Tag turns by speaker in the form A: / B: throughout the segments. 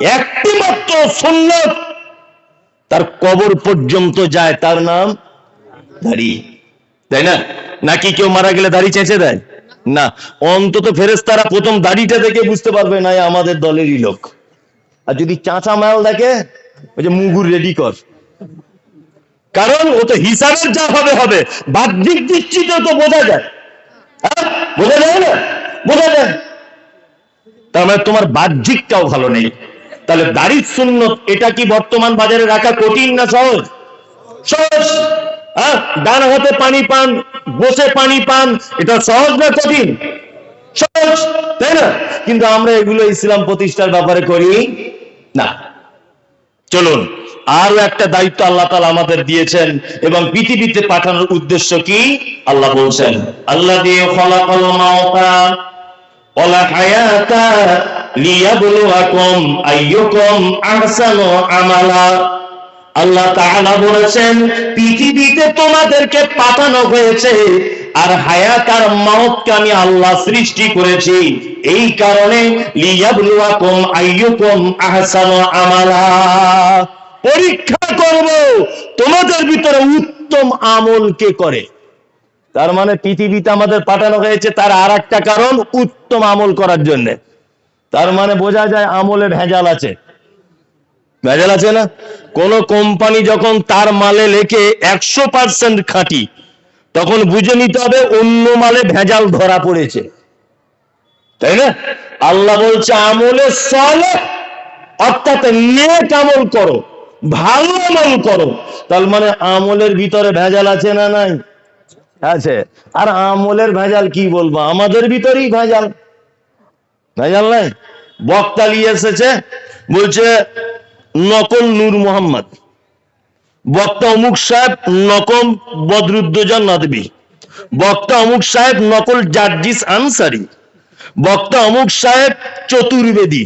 A: একটি মাত্র সুন্নত তার কবর পর্যন্ত যায়, তার নাম দাড়ি। তাই না? নাকি কেউ মারা গেলে দাড়ি চেঁচে দেয়? না। অন্তত ফেরেস্তারা প্রথম দাড়িটা দেখে বুঝতে পারবে না আমাদের দলেরই লোক। আর যদি চাঁচা মাল দেখে, ওই যে মুগুর রেডি কর। কারণ ও তো হিসাবের যা হবে হবে। বাহ্যিক দৃষ্টিতে তো বোঝা যায়। হ্যাঁ? বোঝা যায় না? বোঝা যায়। তার মানে তোমার বাহ্যিকটাও ভালো নেই। তাহলে দাড়ির শূন্য এটা কি বর্তমান বাজারে রাখা কঠিন না সহজ? সহজ। হ্যাঁ? ডান হাতে পানি পান, বসে পানি পান, এটা সহজ না কঠিন? সহজ, তাই না? কিন্তু আমরা এগুলো ইসলাম প্রতিষ্ঠার ব্যাপারে করি না। চলুন আরও একটা দায়িত্ব আল্লাহ তালা আমাদের দিয়েছেন এবং পৃথিবীতে পাঠানোর উদ্দেশ্য কি? আল্লাহ বলছেন আল্লাহ দিয়ে ফলাফল মাওতা আল্লাহ বলেছেন, পৃথিবীতে তোমাদেরকে হয়েছে আর হায়াত আর মাউতকে আমি আল্লাহ সৃষ্টি করেছি। এই কারণে লিয়াবলুয়াকুম আইয়ুকুম আমালা। পরীক্ষা করব, তোমাদের ভিতরে উত্তম আমল কে করে? তার মানে পৃথিবীতে আমাদের পাঠানো হয়েছে তার আর একটা কারণ, উত্তম আমল করার জন্য। তার মানে বোঝা যায় আমলে ভেজাল আছে। ভেজাল আছে না? কোন কোম্পানি যখন তার মালে লেখে একশো পার্সেন্ট খাঁটি, তখন বুঝে নিতে হবে অন্য মালে ভেজাল ধরা পড়েছে। তাই না? আল্লাহ বলছে, আমলে সলে অর্থাৎ নেক আমল করো, ভালো আমল করো। তার মানে আমলের ভিতরে ভেজাল আছে না নাই? আছে। আর আমলের ভেজাল কি বলব? আমাদের ভিতরেই ভেজাল। ভেজাল নাই? বক্তা নিয়ে এসেছে, বলছে, নকল নূর মোহাম্মদ। বক্তা অমুক সাহেব, নকল বদরুদ্দোজা নদবী বক্তা অমুক সাহেব, নকল জার্জিস আনসারি। বক্তা অমুক সাহেব, চতুর্বেদী।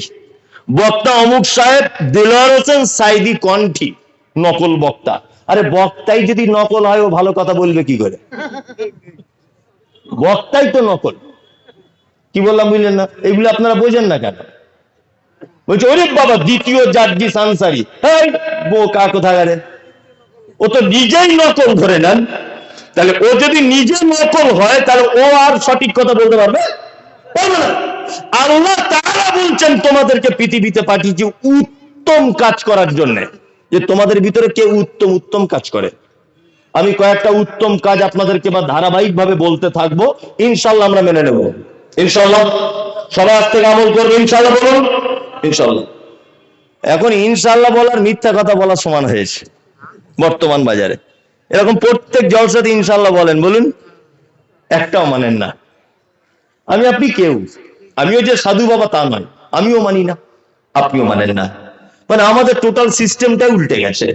A: বক্তা অমুক সাহেব, দিলওয়ার হোসেন সাইদি কণ্ঠী, নকল বক্তা। আরে বক্তাই যদি নকল হয়, ও ভালো কথা বলবে কি করে? বক্তাই তো নকল। কি বললাম বুঝলেন না? এগুলো আপনারা বোঝেন না কেন? বলছে, ওরে বাবা, দ্বিতীয় জার্জি সানসারি এই বোকা কোথাকারে? ও তো নিজেই নকল ধরে নেন। তাহলে ও যদি নিজে নকল হয়, তাহলে ও আর সঠিক কথা বলতে পারবে? আল্লাহ তারা বলছেন, তোমাদেরকে পৃথিবীতে পাঠিয়েছি উত্তম কাজ করার জন্য। যে তোমাদের ভিতরে কে উত্তম উত্তম কাজ করে। আমি কয়েকটা উত্তম কাজ আপনাদেরকে বা ধারাবাহিক ভাবে বলতে থাকব, ইনশাল্লাহ আমরা মেনে নেব। ইনশাল্লাহ, সবাই আজ থেকে আমল করবে, ইনশাল্লাহ বলুন। ইনশাল্লাহ। এখন ইনশাল্লাহ বলার মিথ্যা কথা বলার সমান হয়েছে, বর্তমান বাজারে। এরকম প্রত্যেক জলসাতে ইনশাল্লাহ বলেন, বলুন, একটাও মানেন না। আমি আপনি কেউ? আমিও যে সাধু বাবা তা নয়, আমিও মানি না, আপনিও মানেন না। মানে আমাদের টোটাল সিস্টেমটাই উল্টে গেছে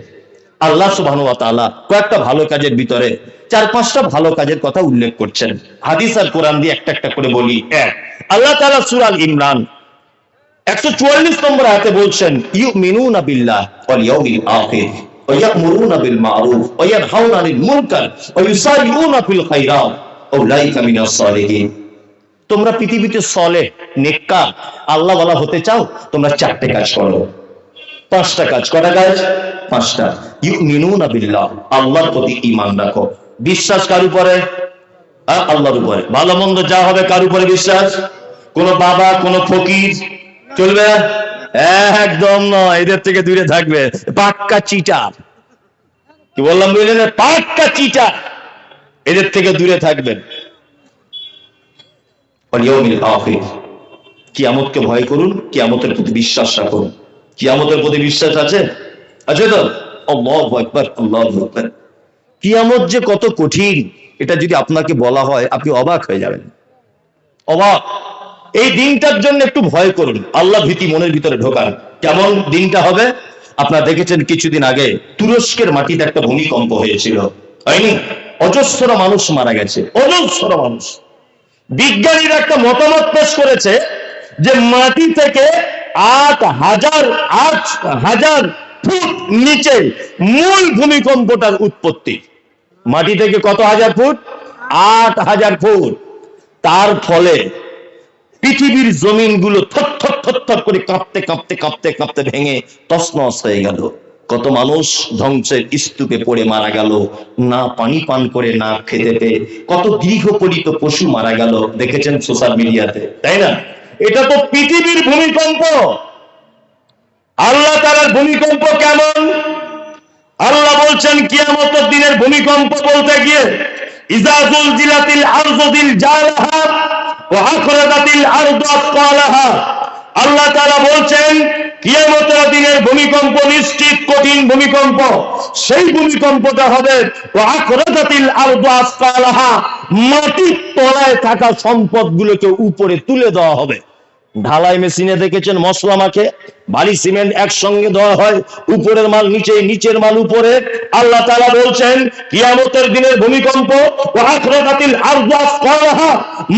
A: আল্লাহ সুবহানাহু ওয়া তাআলা কয়েকটা ভালো কাজের ভিতরে চার পাঁচটা ভালো কাজের কথা উল্লেখ করছেন হাদিস আর কোরআন দিয়ে একটা একটা করে বলি এক আল্লাহ তাআলা সূরা আল ইমরান একশো চুয়াল্লিশ নম্বর আয়াতে বলছেন ইউ মিনুনা বিল্লাহ ওয়াল ইয়াউমিল আখির ويأمرون بالمعروف وينهون عن المنكر ويسارعون في الخيرات أولئك من الصالحين তোমরা পৃথিবীতে সলে নেককা আল্লাহ বলা হতে চাও তোমরা চারটে কাজ করো পাঁচটা কাজ, কটা কাজ? পাঁচটা। ইউমিনুনা বিল্লাহ, আল্লাহর প্রতি ঈমান রাখো। বিশ্বাস কার উপরে? আল্লাহর উপরে। ভালো মন্দ যা হবে কার উপরে বিশ্বাস? কোন বাবা, কোন ফকির? চলবে? একদম নয়, এদের থেকে দূরে থাকবে। পাক্কা চিটার। কি বললাম পাক্কা চিটার। এদের থেকে দূরে থাকবেন। আখির। কিয়ামতকে ভয় করুন, কিয়ামতের প্রতি বিশ্বাস রাখুন। কিয়ামতের প্রতি বিশ্বাস আছে? আছে তো? আল্লাহু আকবার কিয়ামত যে কত কঠিন, এটা যদি আপনাকে বলা হয়, আপনি অবাক হয়ে যাবেন। অবাক। এই দিনটার জন্য একটু ভয় করুন। আল্লাহ ভীতি মনের ভিতরে ঢোকান। কেমন দিনটা হবে? আপনারা দেখেছেন কিছুদিন আগে তুরস্কের মাটিতে একটা ভূমিকম্প হয়েছিল। হয়নি অজস্র মানুষ মারা গেছে। অজস্র মানুষ। বিজ্ঞানীরা একটা মতামত পেশ করেছে যে মাটি থেকে আট হাজার আট হাজার ফুট নিচে মূল ভূমিকম্পটার উৎপত্তি। মাটি থেকে কত হাজার ফুট? আট হাজার ফুট। তার ফলে পৃথিবীর জমিনগুলো থর থর করে কাঁপতে কাঁপতে কাঁপতে কাঁপতে ভেঙে তছনছ হয়ে গেল। কত মানুষ ধ্বংসের স্তূপে পড়ে মারা গেল। না পানি পান করে, না খেতে পেয়ে। কত গৃহপালিত পশু মারা গেল। দেখেছেন সোশ্যাল মিডিয়াতে তাই না? এটা তো পৃথিবীর ভূমিকম্প। আল্লাহ তালার ভূমিকম্প কেমন? আল্লাহ বলছেন, কিয়ামতের দিনের ভূমিকম্প বলতে গিয়ে ইজাজুল জিলাতিল আরজুদিল জালাহা ওয়া আখরাজাতিল আরদু আল্লাহ বলছেন দিনের ভূমিকম্প নিশ্চিত কঠিন ভূমিকম্প। সেই ভূমিকম্পটা হবে ওয়া আখরাজাতিল আরদু মাটির তলায় থাকা সম্পদগুলোকে উপরে তুলে দেওয়া হবে। ঢালাই মেশিনে দেখেছেন মশলা মাখে, বালি সিমেন্ট একসঙ্গে দেওয়া হয়, উপরের মাল নিচে, নিচের মাল উপরে। আল্লাহ তাআলা বলছেন, কিয়ামতের দিনের ভূমিকম্প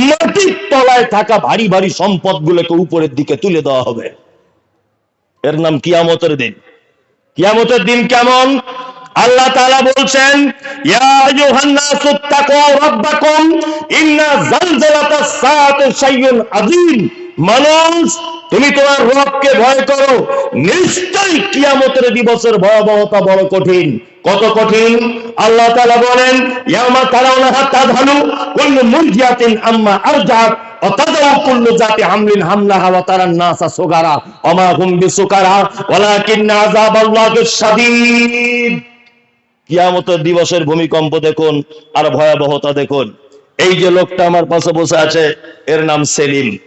A: মাটির তলায় থাকা ভারী ভারী সম্পদগুলোকে উপরের দিকে তুলে দেওয়া হবে। এর নাম কিয়ামতের দিন। কিয়ামতের দিন কেমন? আল্লাহ তাআলা বলছেন, ইয়া আইয়ুহান নাসু তাকু রাব্বাকুম, ইন্না জালজালাতাস সাআতি শাইউন আযীম। মানুষ, তুমি তোমার রবকে ভয় করো। নিশ্চয়ই কিয়ামতের দিবসের ভয়াবহতা বড় কঠিন। কত কঠিন? আল্লাহ তাআলা বলেন ইয়ামা তারাউনা হাত্তা ধালু কুল্লু মুরজিয়াতিন আম্মা আরজাত অতাদউ কুল্লু জাতি হামলিন দিবসের ভূমিকম্প দেখুন আর ভয়াবহতা দেখুন। এই যে লোকটা আমার পাশে বসে আছে, এর নাম সেলিম।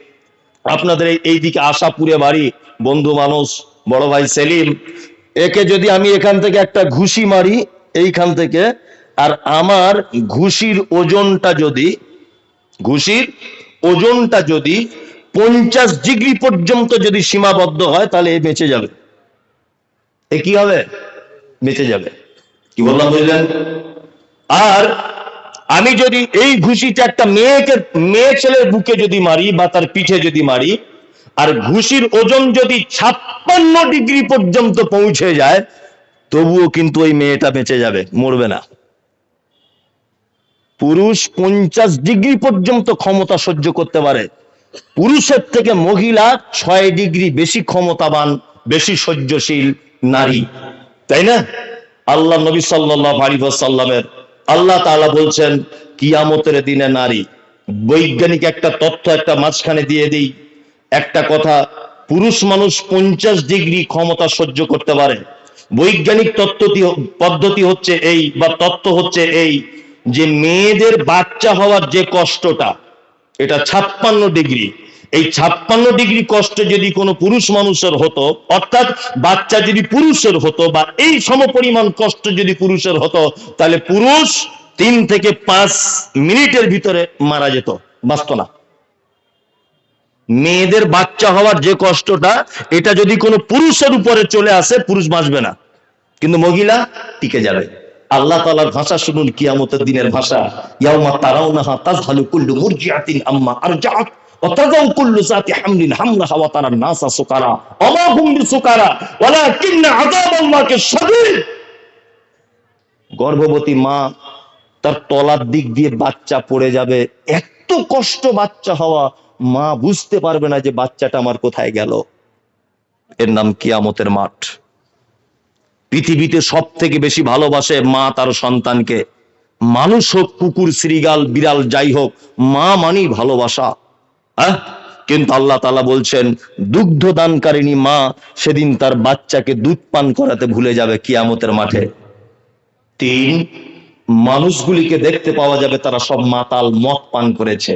A: আপনাদের এই- এইদিকে আশাপুরে বাড়ি, বন্ধু মানুষ, বড় ভাই সেলিম। একে যদি আমি এখান থেকে একটা ঘুষি মারি, এইখান থেকে, আর আমার ঘুষির ওজনটা যদি, ঘুষির ওজনটা যদি পঞ্চাশ ডিগ্রি পর্যন্ত যদি সীমাবদ্ধ হয়, তাহলে এ বেঁচে যাবে। এ কি হবে? বেঁচে যাবে। কি বললাম বুঝলেন? আর আমি যদি এই ঘুষিটা একটা মেয়েকে, মেয়ে ছেলের বুকে যদি মারি বা তার পিঠে যদি মারি, আর ঘুষির ওজন যদি ছাপ্পান্ন ডিগ্রি পর্যন্ত পৌঁছে যায়, তবুও কিন্তু ওই মেয়েটা বেঁচে যাবে, মরবে না। পুরুষ পঞ্চাশ ডিগ্রি পর্যন্ত ক্ষমতা সহ্য করতে পারে। পুরুষের থেকে মহিলা ছয় ডিগ্রি বেশি ক্ষমতাবান, বেশি সহ্যশীল নারী। তাই না? আল্লাহ নবী সাল্লাহ আলী সাল্লামের আল্লাহ তাআলা বলছেন, কিয়ামতের দিনে নারী, বৈজ্ঞানিক একটা তথ্য একটা মাঝখানে দিয়ে দিই। একটা কথা, পুরুষ মানুষ পঞ্চাশ ডিগ্রি ক্ষমতা সহ্য করতে পারে। বৈজ্ঞানিক তত্ত্বটি পদ্ধতি হচ্ছে এই, বা তত্ত্ব হচ্ছে এই, যে মেয়েদের বাচ্চা হওয়ার যে কষ্টটা, এটা ছাপ্পান্ন ডিগ্রি। এই ছাপ্পান্ন ডিগ্রি কষ্ট যদি কোনো পুরুষ মানুষের হতো, অর্থাৎ বাচ্চা যদি পুরুষের হতো বা এই সমপরিমাণ কষ্ট যদি পুরুষের হতো, তাহলে পুরুষ তিন থেকে পাঁচ মিনিটের ভিতরে মারা যেত। বাঁচত না। মেয়েদের বাচ্চা হওয়ার যে কষ্টটা, এটা যদি কোনো পুরুষের উপরে চলে আসে, পুরুষ বাঁচবে না। কিন্তু মহিলা টিকে যাবে। আল্লাহ তাআলার ভাষা শুনুন, কিয়ামতের দিনের ভাষা, ইয়াউমা তারাউনাহা তাযহালু কুল্লু মুরজিআতিন আম্মা আরজাআত। গর্ভবতী মা তার তলার দিক দিয়ে বাচ্চা পড়ে যাবে, এত কষ্ট বাচ্চা হওয়া, মা বুঝতে পারবে না যে বাচ্চাটা আমার কোথায় গেল। এর নাম কিয়ামতের মাঠ। পৃথিবীতে সব থেকে বেশি ভালোবাসে মা তার সন্তানকে। মানুষ হোক, কুকুর, শ্রীগাল, বিড়াল, যাই হোক, মা মানি ভালোবাসা। হ্যাঁ? কিন্তু আল্লাহ তালা বলছেন দুগ্ধ দানকারিনী মা সেদিন তার বাচ্চাকে দুধ পান করাতে ভুলে যাবে কিয়ামতের মাঠে। তিন, মানুষগুলিকে দেখতে পাওয়া যাবে তারা সব মাতাল মদ পান করেছে।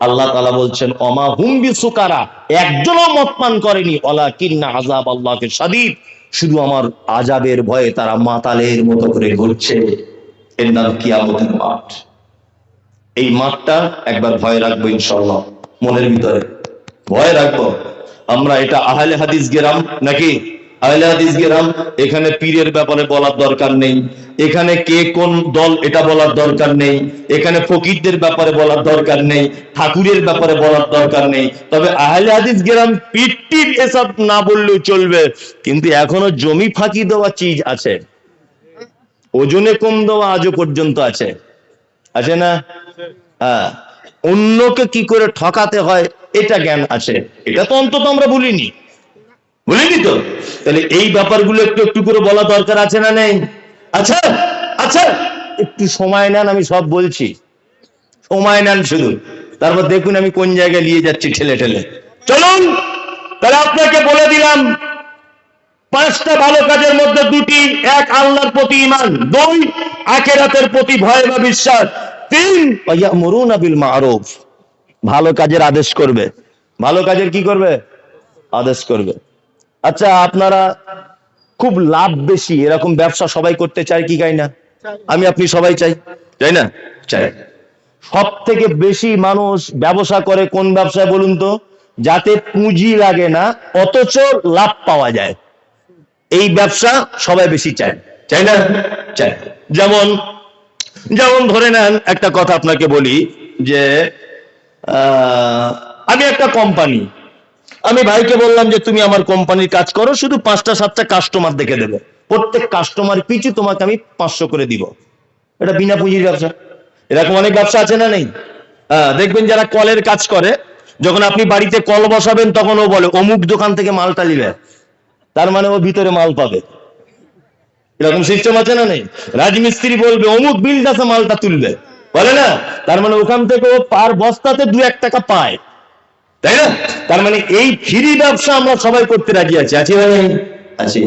A: আল্লাহ তালা বলছেন, অমা হুম্বি সুকারা একজনও মদ পান করেনি। অলা কিন্না আজাব আল্লাহকে সাদিদ শুধু আমার আজাবের ভয়ে তারা মাতালের মতো করে ঘুরছে। এর নাম কিয়ামতের মাঠ। এই মাঠটা একবার ভয় রাখব ইনশাল্লাহ মনের ভিতরে। ভয় রাখব। আমরা এটা আহলে হাদিস গেরাম নাকি? আহলে হাদিস গেরাম, এখানে পীরের ব্যাপারে বলার দরকার নেই। এখানে কে কোন দল, এটা বলার দরকার নেই। এখানে ফকিরদের ব্যাপারে বলার দরকার নেই। ঠাকুরের ব্যাপারে বলার দরকার নেই। তবে আহলে হাদিস গেরাম পীরটির এসব না বললেও চলবে। কিন্তু এখনও জমি ফাঁকি দেওয়া চিজ আছে। ওজনে কম দেওয়া আজও পর্যন্ত আছে। আছে না? হ্যাঁ। অন্যকে কি করে ঠকাতে হয়, এটা জ্ঞান আছে। এটা তো অন্তত আমরা বলিনি বলিনি তো? তাহলে এই ব্যাপারগুলো একটু একটু করে বলা দরকার আছে না নেই? আচ্ছা আচ্ছা একটু সময় নেন, আমি সব বলছি। সময় নেন শুধু। তারপর দেখুন আমি কোন জায়গায় নিয়ে যাচ্ছি ঠেলে ঠেলে। চলুন, তাহলে আপনাকে বলে দিলাম, পাঁচটা ভালো কাজের মধ্যে দুটি, এক আল্লাহর প্রতি ইমান দুই আখেরাতের প্রতি ভয় বা বিশ্বাস। মারুফ ভালো কাজের আদেশ করবে। ভালো কাজের কি করবে? আদেশ করবে। আচ্ছা আপনারা খুব লাভ বেশি, এরকম ব্যবসা সবাই করতে চায় কি চাই না? আমি, আপনি সবাই চাই। চাই না? চাই। সব থেকে বেশি মানুষ ব্যবসা করে কোন ব্যবসায় বলুন তো? যাতে পুঁজি লাগে না, অথচ লাভ পাওয়া যায়। এই ব্যবসা সবাই বেশি চায়। চাই না? চায় যেমন যেমন ধরে নেন, একটা কথা আপনাকে বলি যে আমি একটা কোম্পানি আমি ভাইকে বললাম যে, তুমি আমার কোম্পানির কাজ করো, শুধু পাঁচটা, সাতটা কাস্টমার দেখে দেবে। প্রত্যেক কাস্টমার পিছু তোমাকে আমি পাঁচশো করে দিব। এটা বিনা পুঁজির ব্যবসা। এরকম অনেক ব্যবসা আছে না নেই? হ্যাঁ দেখবেন যারা কলের কাজ করে, যখন আপনি বাড়িতে কল বসাবেন, তখন ও বলে, অমুক দোকান থেকে মালটা নিবে। তার মানে ও ভিতরে মাল পাবে। এরকম সিস্টেম আছে না নেই? রাজমিস্ত্রি বলবে, অমুক বিল আছে মালটা তুলবে। বলে না? তার মানে ওখান থেকে ও পার বস্তাতে দু এক টাকা পায়। তাই না? তার মানে এই ফ্রি ব্যবসা আমরা সবাই করতে রাজি আছি। আছি নেই? আছি।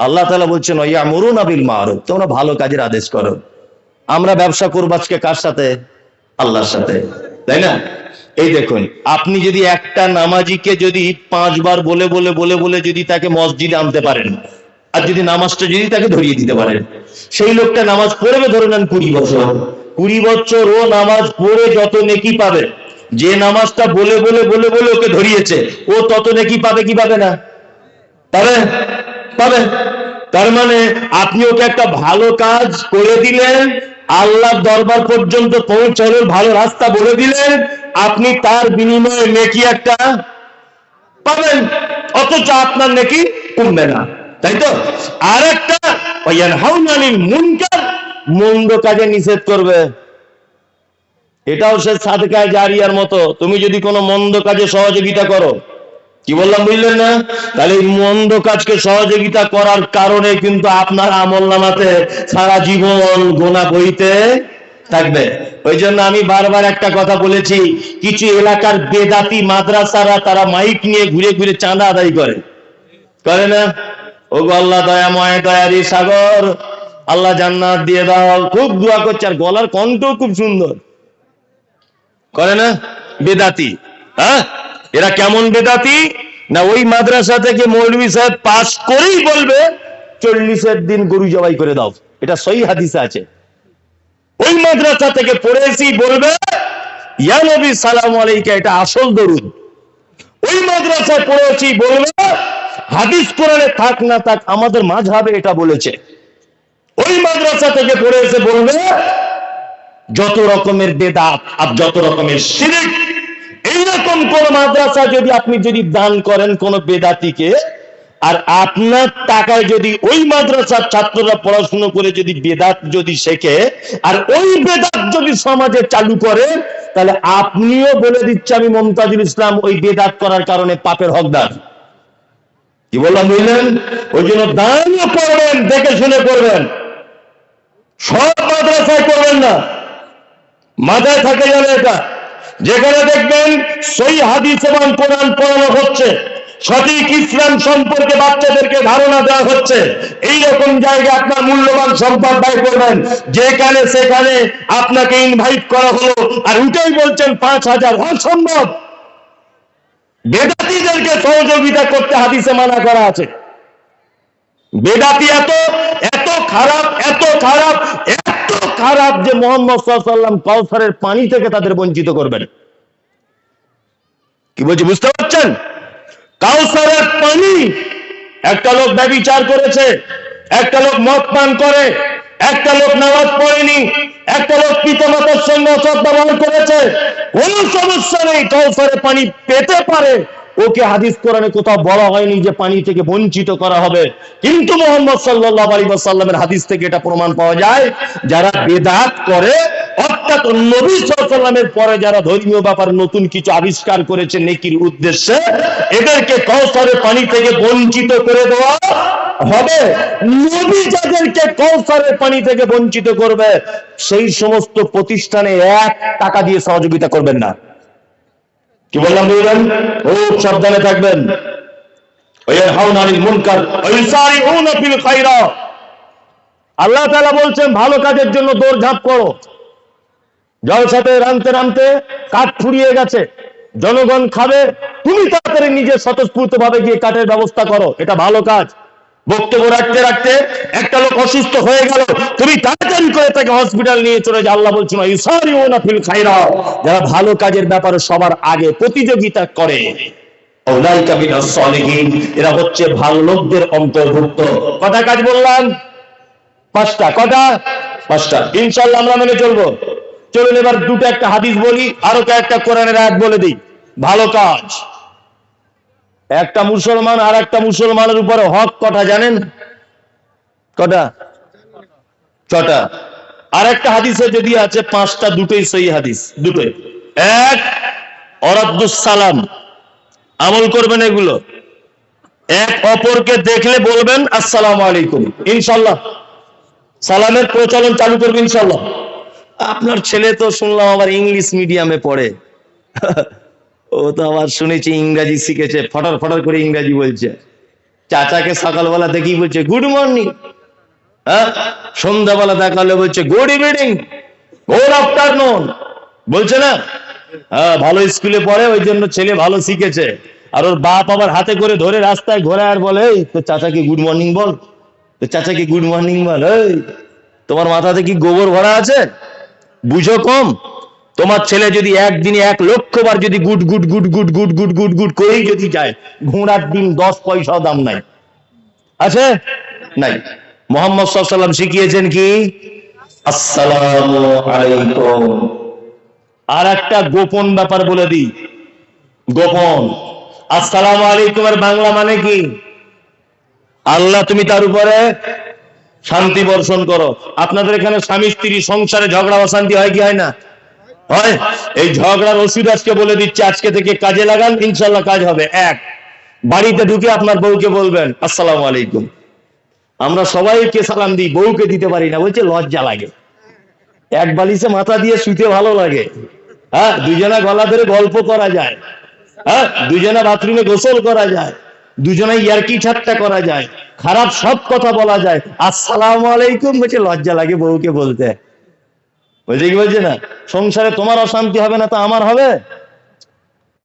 A: আল্লাহ তালা বলছেন ইয়া মরুন আবিল মারুফ। তোমরা ভালো কাজের আদেশ করো। আমরা ব্যবসা করব আজকে কার সাথে? আল্লাহর সাথে। তাই না? এই দেখুন, আপনি যদি একটা নামাজিকে যদি পাঁচবার বলে বলে বলে বলে যদি তাকে মসজিদে আনতে পারেন আর যদি নামাজটা যদি তাকে ধরিয়ে দিতে পারেন। সেই লোকটা নামাজ পড়বে ধরে নেন কুড়ি বছর। কুড়ি বছর ও নামাজ পড়ে যত নেকি পাবে। যে নামাজটা বলে বলে বলে বলে ওকে ধরিয়েছে, ও তত নেকি পাবে কি পাবে না? পাবে? পাবে? তার মানে আপনি ওকে একটা ভালো কাজ করে দিলেন, আল্লাহর দরবার পর্যন্ত পৌঁছানোর ভালো রাস্তা বলে দিলেন, আপনি তার বিনিময়ে নেকি একটা পাবেন। অথচ আপনার নেকি কমবে না। তাই তো? সহযোগিতা করো, কি বললাম বুঝলেন না? তাহলে মন্দ কাজকে সহযোগিতা করার কারণে কিন্তু আপনার আমল নামাতে সারা জীবন গোনা বইতে থাকবে। ওই জন্য আমি বারবার একটা কথা বলেছি, কিছু এলাকার বেদাতি মাদ্রাসারা তারা মাইক নিয়ে ঘুরে ঘুরে চাঁদা আদায় করে। করে না? ও গো আল্লাহ দয়াময় দয়ারি সাগর। আল্লাহ জান্নাত দিয়ে দাও। খুব দোয়া করছে, আর গলার কণ্ঠ খুব সুন্দর। করে না? বেদাতি। হ্যাঁ? এরা কেমন বেদাতি? না, ওই মাদ্রাসা থেকে মৌলভী সাহেব পাস করেই বলবে, চল্লিশের দিন গরু জবাই করে দাও। এটা সই হাদিসে আছে। ওই মাদ্রাসা থেকে পড়েছি, বলবে, ইয়া নবী, সালাম আলাইকা, এটা আসল দরুদ। ওই মাদ্রাসায় পড়েছি, বলবে হাদিস কোরআনে থাক না থাক, আমাদের মাঝহাবে এটা বলেছে। ওই মাদ্রাসা থেকে পড়েছে বলবে, যত রকমের বেদাত আর যত রকমের শিরিক, এইরকম কোন মাদ্রাসা যদি আপনি যদি দান করেন কোন বেদাতিকে, আর আপনার টাকায় যদি ওই মাদ্রাসার ছাত্ররা পড়াশুনো করে যদি বেদাত যদি শেখে, আর ওই বেদাত যদি সমাজে চালু করে, তাহলে আপনিও বলে দিচ্ছে আমি মমতাজুল ইসলাম, ওই বেদাত করার কারণে পাপের হকদার। কি বললাম বুঝলেন? ওই জন্য দানও করবেন দেখে শুনে করবেন সব মাদ্রাসায় করবেন না। মাথায় থাকে যেন এটা। যেখানে দেখবেন সই হাদিস এবং কোরআন পড়ানো হচ্ছে। সঠিক ইসলাম সম্পর্কে বাচ্চাদেরকে ধারণা দেওয়া হচ্ছে। এই রকম জায়গায় আপনার মূল্যবান সম্পদ ব্যয় করবেন। যেখানে সেখানে আপনাকে ইনভাইট করা হলো। আর উঠেই বলছেন, পাঁচ হাজার অসম্ভব বেদাতিদেরকে সহযোগিতা করতে হাদিসে মানা করা আছে। বেদাতি এত এত খারাপ এত খারাপ এত খারাপ যে মোহাম্মদ সাল্লাম কাউসারের পানি থেকে তাদের বঞ্চিত করবেন। কি বলছি, বুঝতে পারছেন? কাউসারের পানি, একটা লোক ব্যবিচার করেছে, একটা লোক মদ পান করে, একটা লোক নামাজ পড়েনি একটা লোক পিতামাতার সঙ্গে অসৎ ব্যবহার করেছে কোন সমস্যা নেই পানি পেতে পারে। ওকে হাদিস কোরআনে কোথাও বলা হয়নি যে পানি থেকে বঞ্চিত করা হবে। কিন্তু মোহাম্মদ সাল্লাহ আলী সাল্লামের হাদিস থেকে এটা প্রমাণ পাওয়া যায়, যারা বেদাত করে, অর্থাৎ নবী সাল্লামের পরে যারা ধর্মীয় ব্যাপার নতুন কিছু আবিষ্কার করেছে নেকির উদ্দেশ্যে, এদেরকে কৌশলের পানি থেকে বঞ্চিত করে দেওয়া হবে। নবী যাদেরকে কৌশলের পানি থেকে বঞ্চিত করবে, সেই সমস্ত প্রতিষ্ঠানে এক টাকা দিয়ে সহযোগিতা করবেন না। কি বললাম বলবেন খুব সাবধানে থাকবেন। আল্লাহ তালা বলছেন, ভালো কাজের জন্য দৌড় ঝাঁপ করো। জলসাতে রানতে রানতে কাঠ ফুরিয়ে গেছে। জনগণ খাবে। তুমি তাড়াতাড়ি নিজের স্বতঃস্ফূর্ত ভাবে গিয়ে কাঠের ব্যবস্থা করো। এটা ভালো কাজ। বক্তব্য রাখতে রাখতে একটা লোক অসুস্থ হয়ে গেল। তুমি তাড়াতাড়ি করে তাকে হসপিটাল নিয়ে চলে যা আল্লাহ বলছো ইসারিউনা ফিল খাইরা। যারা ভালো কাজের ব্যাপারে সবার আগে প্রতিযোগিতা করে। এরা হচ্ছে ভালো লোকদের অন্তর্ভুক্ত। কথা কাজ বললাম? পাঁচটা। কটা? পাঁচটা। ইনশাল্লাহ আমরা মেনে চলবো। চলুন এবার দুটো একটা হাদিস বলি, আরও একটা কোরআনের আয়াত বলে দিই। ভালো কাজ। একটা মুসলমান আর একটা মুসলমানের উপরে হক কটা জানেন? কটা? ছটা। আর একটা হাদিসে যদি আছে, পাঁচটা, দুটোই সেই হাদিস। দুটোই এক সালাম আমল করবেন এগুলো। এক, অপরকে দেখলে বলবেন, আসসালামু আলাইকুম। ইনশাল্লাহ। সালামের প্রচলন চালু করবেন ইনশাল্লাহ। আপনার ছেলে তো শুনলাম আবার ইংলিশ মিডিয়ামে পড়ে। ও তো আবার শুনেছি ইংরাজি শিখেছে, ফটার ফটার করে ইংরাজি বলছে। চাচাকে সকালবেলা দেখি বলছে গুড মর্নিং হ্যাঁ? সন্ধ্যাবেলা দেখালে বলছে গুড ইভিনিং গুড আফটারনুন বলছে না? হ্যাঁ ভালো স্কুলে পড়ে, ওই জন্য ছেলে ভালো শিখেছে। আর ওর বাপ আবার হাতে করে ধরে রাস্তায় ঘোরে আর বলে, এই তো চাচাকে গুড মর্নিং বল। তো চাচাকে গুড মর্নিং বল, এই, তোমার মাথাতে কি গোবর ভরা আছে? বুঝো কম। তোমার ছেলে যদি একদিনে এক লক্ষ বার যদি good good good good good good good good করেই যদি যায়, ঘোড়ার দিন দশ পয়সাও দাম নাই। আছে? নাই। মোহাম্মদ সাল্লাম শিখিয়েছেন কি? আসসালামু আর একটা গোপন ব্যাপার বলে দিই। গোপন। আসসালামু আলাইকুম এর বাংলা মানে কি? আল্লাহ তুমি তার উপরে শান্তি বর্ষণ করো। আপনাদের এখানে স্বামী স্ত্রী সংসারে ঝগড়া অশান্তি হয় কি হয় না? হয়? এই ঝগড়ার ওষুধ আজকে বলে দিচ্ছে, আজকে থেকে কাজে লাগান, ইনশাল্লাহ কাজ হবে। এক, বাড়িতে ঢুকে আপনার বউকে বলবেন, আসসালামু আলাইকুম। আমরা সবাইকে সালাম দিই, বউকে দিতে পারি না, বলছে লজ্জা লাগে। এক বালিশে মাথা দিয়ে শুতে ভালো লাগে। হ্যাঁ দুজনা গলা ধরে গল্প করা যায়। হ্যাঁ দুজনা বাথরুমে গোসল করা যায়। দুজনে ইয়ারকি ঠাট্টা করা যায়। খারাপ সব কথা বলা যায়। আসসালাম আলাইকুম, বলছে, লজ্জা লাগে বউকে বলতে। বলছে কি বলছে না সংসারে তোমার অশান্তি হবে না তো আমার হবে?